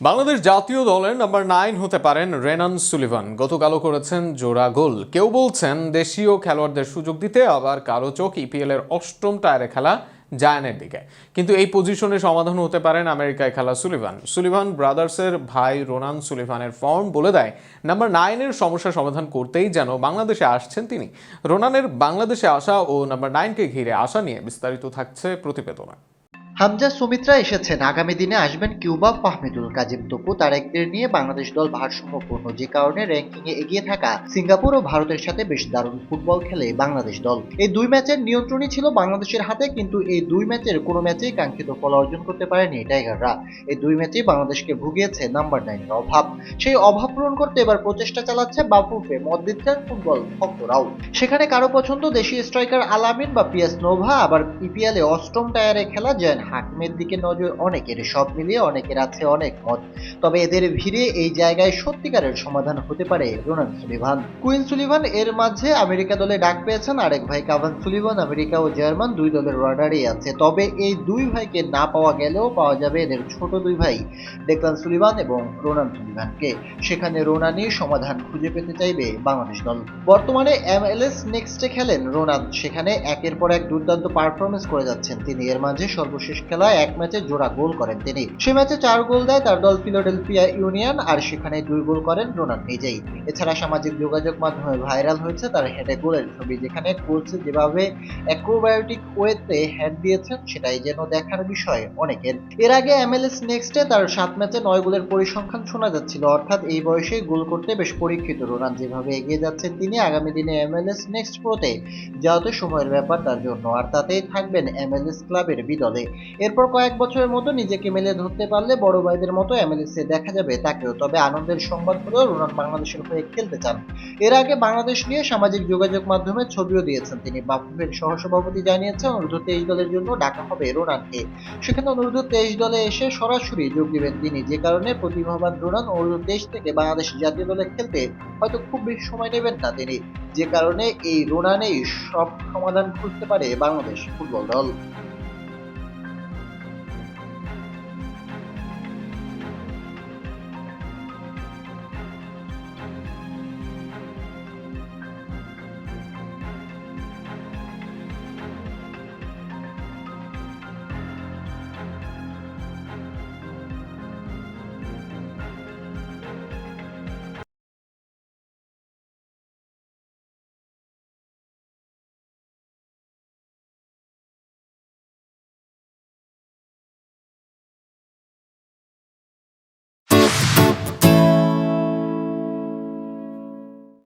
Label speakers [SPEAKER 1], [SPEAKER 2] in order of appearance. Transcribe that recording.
[SPEAKER 1] বাংলাদেশ জাতীয় দলের number nine হতে পারেন রেনান সুলিভান। গতকালও করেছেন জোড়া গোল। কেউ বলছেন দেশীয় খেলোয়াড়দের সুযোগ দিতে আবার কারও চোখ ইপিএল এর অষ্টম টায়ারে খেলা জায়ানের দিকে। কিন্তু এই পজিশনে সমাধান হতে পারেন আমেরিকায় খেলা সুলিভান। সুলিভান ব্রাদার্সের ভাই রোনান সুলিভানের ফর্ম বলে দেয়, নাম্বার নাইনের সমস্যা সমাধান করতেই যেন বাংলাদেশে আসছেন তিনি। রোনানের বাংলাদেশে আসা ও নাম্বার নাইনকে ঘিরে আসা নিয়ে বিস্তারিত থাকছে প্রতিবেদনা।
[SPEAKER 2] হামজা সুমিত্রা এসেছেন। আগামী দিনে আসবেন কিউবা ফাহমিদুল কাজিম তপু তারেকদের নিয়ে বাংলাদেশ দল ভারসাম্যপূর্ণ, যে কারণে র্যাঙ্কিংয়ে এগিয়ে থাকা সিঙ্গাপুর ও ভারতের সাথে বেশ দারুণ ফুটবল খেলে বাংলাদেশ দল। এই দুই ম্যাচের নিয়ন্ত্রণই ছিল বাংলাদেশের হাতে, কিন্তু এই দুই ম্যাচের কোনো ম্যাচেই কাঙ্ক্ষিত ফল অর্জন করতে পারেনি টাইগাররা। এই দুই ম্যাচেই বাংলাদেশকে ভুগিয়েছে নাম্বার নাইনের অভাব। সেই অভাব পূরণ করতে এবার প্রচেষ্টা চালাচ্ছে বাফুফে মত ফুটবল ভক্তরাও। সেখানে কারও পছন্দ দেশি স্ট্রাইকার আলামিন বা পিএস নোভা, আবার ইপিএলে অষ্টম টায়ারে খেলা জয়েন হাকিমের দিকে নজর অনেকের, সব মিলিয়ে অনেকের আছে অনেক মত। তবে এদের ভিড়ে এই জায়গায় সত্যিকারের সমাধান হতে পারে রোনাল্ড সুলিভান। কুইন সুলিভান এর মাঝে আমেরিকা দলে ডাক পেয়েছেন আরেক ভাই কাভান সুলিভান, আমেরিকা ও জার্মান দুই দলের রাডারই আছে। তবে এই দুই ভাইকে না পাওয়া গেলেও পাওয়া যাবে এদের ছোট দুই ভাই ডেকলান সুলিভান এবং রোনান সুলিভানকে। সেখানে রোনানি সমাধান খুঁজে পেতে চাইবে বাংলাদেশ দল। বর্তমানে এমএলএস নেক্সটে খেলেন রোনান। সেখানে একের পর এক দুর্দান্ত পারফরমেন্স করে যাচ্ছেন। তিনি এর মাঝে সর্বশেষ খেলায় এক ম্যাচে জোড়া গোল করেন তিনি। সে ম্যাচে চার গোল দেয় তার দল ফিলাডেলফিয়া ইউনিয়ন, আর সেখানে দুই গোল করেন রোনান নিজেই। এছাড়া সামাজিক যোগাযোগ মাধ্যমে ভাইরাল হয়েছে তার হেডে গোলের ছবি, যেখানে কোচ যেভাবে অ্যাক্রোবায়োটিক ওয়েতে হেড দিয়েছেন, সেটাই যেন দেখার বিষয় অনেকের। এর আগে এমএলএস নেক্সটে তার সাত ম্যাচে নয় গোলের পরিসংখ্যান শোনা যাচ্ছিল, অর্থাৎ এই বয়সে গোল করতে বেশ পরীক্ষিত রোনান। যেভাবে এগিয়ে যাচ্ছেন তিনি, আগামী দিনে এমএলএস নেক্সট প্রোতে যাওয়াতে সময়ের ব্যাপার তার জন্য, আর তাতেই থাকবেন এমএলএস ক্লাবের বিদলে। এরপর কয়েক বছরের মতো নিজেকে মেলে ধরতে পারলে বড় ভাইদের মতো এমএলএস দেখা যাবে তাকেও। তবে আনন্দের সংবাদ হলো রোনান বাংলাদেশের হয়ে খেলতে চান। এর আগে বাংলাদেশ নিয়ে সামাজিক যোগাযোগ মাধ্যমে ছবিও দিয়েছেন তিনি। বাফুফের সহসভাপতি জানিয়েছেন অনূর্ধ্ব তেইশ দলের জন্য ডাকা হবে রোনানকে সেখানে অনূর্ধ্ব তেইশ দলে এসে সরাসরি যোগ দিবেন তিনি। যে কারণে প্রতিভাবান রোনান অনূর্ধ্ব তেইশ থেকে বাংলাদেশ জাতীয় দলে খেলতে হয়তো খুব বেশি সময় নেবেন না তিনি। যে কারণে এই রোনানেই সব সমাধান খুঁজতে পারে বাংলাদেশ ফুটবল দল।